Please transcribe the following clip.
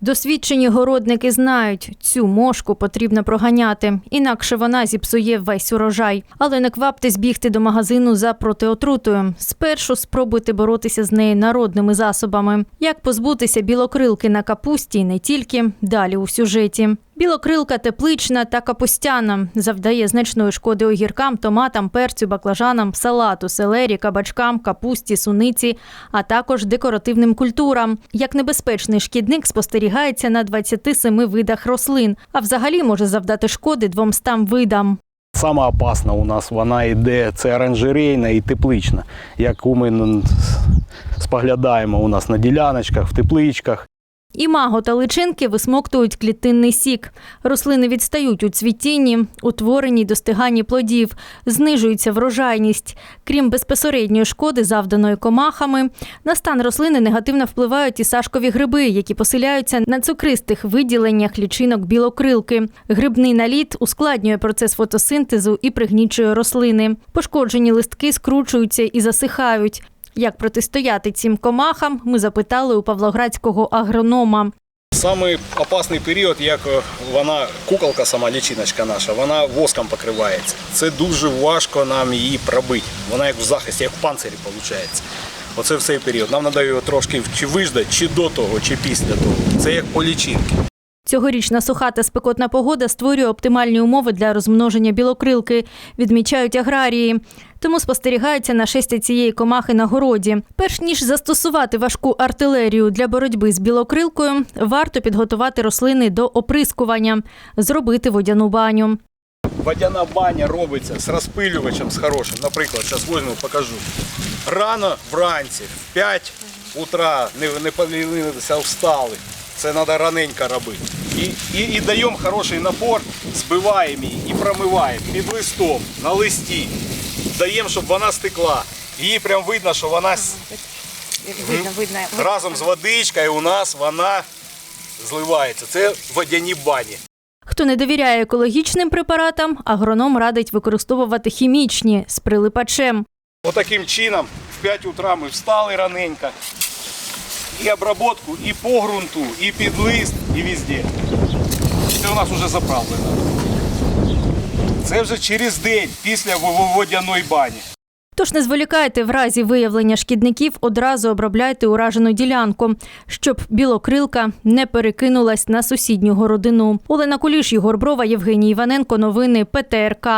Досвідчені городники знають, цю мошку потрібно проганяти, інакше вона зіпсує весь урожай. Але не кваптесь бігти до магазину за протиотрутою. Спершу спробуйте боротися з нею народними засобами. Як позбутися білокрилки на капусті і не тільки далі у сюжеті. Білокрилка теплична та капустяна завдає значної шкоди огіркам, томатам, перцю, баклажанам, салату, селері, кабачкам, капусті, суниці, а також декоративним культурам. Як небезпечний шкідник спостерігається на 27 видах рослин, а взагалі може завдати шкоди 200 видам. Сама опасна у нас вона йде це оранжерейна і теплична, яку ми споглядаємо у нас на діляночках, в тепличках. Імаго та личинки висмоктують клітинний сік. Рослини відстають у цвітінні, утворенні достиганні плодів, знижується врожайність. Крім безпосередньої шкоди, завданої комахами, на стан рослини негативно впливають і сашкові гриби, які поселяються на цукристих виділеннях лічинок білокрилки. Грибний наліт ускладнює процес фотосинтезу і пригнічує рослини. Пошкоджені листки скручуються і засихають. Як протистояти цим комахам, ми запитали у павлоградського агронома. Самий опасний період, як е, вона, куколка сама лічиночка наша, вона воском покривається. Це дуже важко нам її пробити. Вона як в захисті, як в панцирі виходить. Оце в цей період. Нам треба його трошки чи виждати, чи до того, чи після того. Це як по лічинки. Цьогорічна суха та спекотна погода створює оптимальні умови для розмноження білокрилки, відмічають аграрії. Тому спостерігається нашестя цієї комахи на городі. Перш ніж застосувати важку артилерію для боротьби з білокрилкою, варто підготувати рослини до оприскування, зробити водяну баню. Водяна баня робиться з розпилювачем з хорошим. Наприклад, зараз візьму, покажу. Рано вранці, в 5 утра, не, не встали. Це треба раненько робити. І, і, і даємо хороший напор, збиваємо її і промиваємо під листом, на листі. Даємо, щоб вона стекла. Її прям видно, що вона с- Видно, видно. разом з водичкою у нас вона зливається. Це водяні бані. Хто не довіряє екологічним препаратам, агроном радить використовувати хімічні з прилипачем. Отаким чином в 5 утра ми встали раненько. І обработку, і по ґрунту, і під лист, і везде. Це у нас вже заправлено. Це вже через день після водяної бані. Тож не зволікайте в разі виявлення шкідників, одразу обробляйте уражену ділянку, щоб білокрилка не перекинулась на сусідню городину. Олена Куліш, Єгор Брова, Євгеній Іваненко. Новини ПТРК.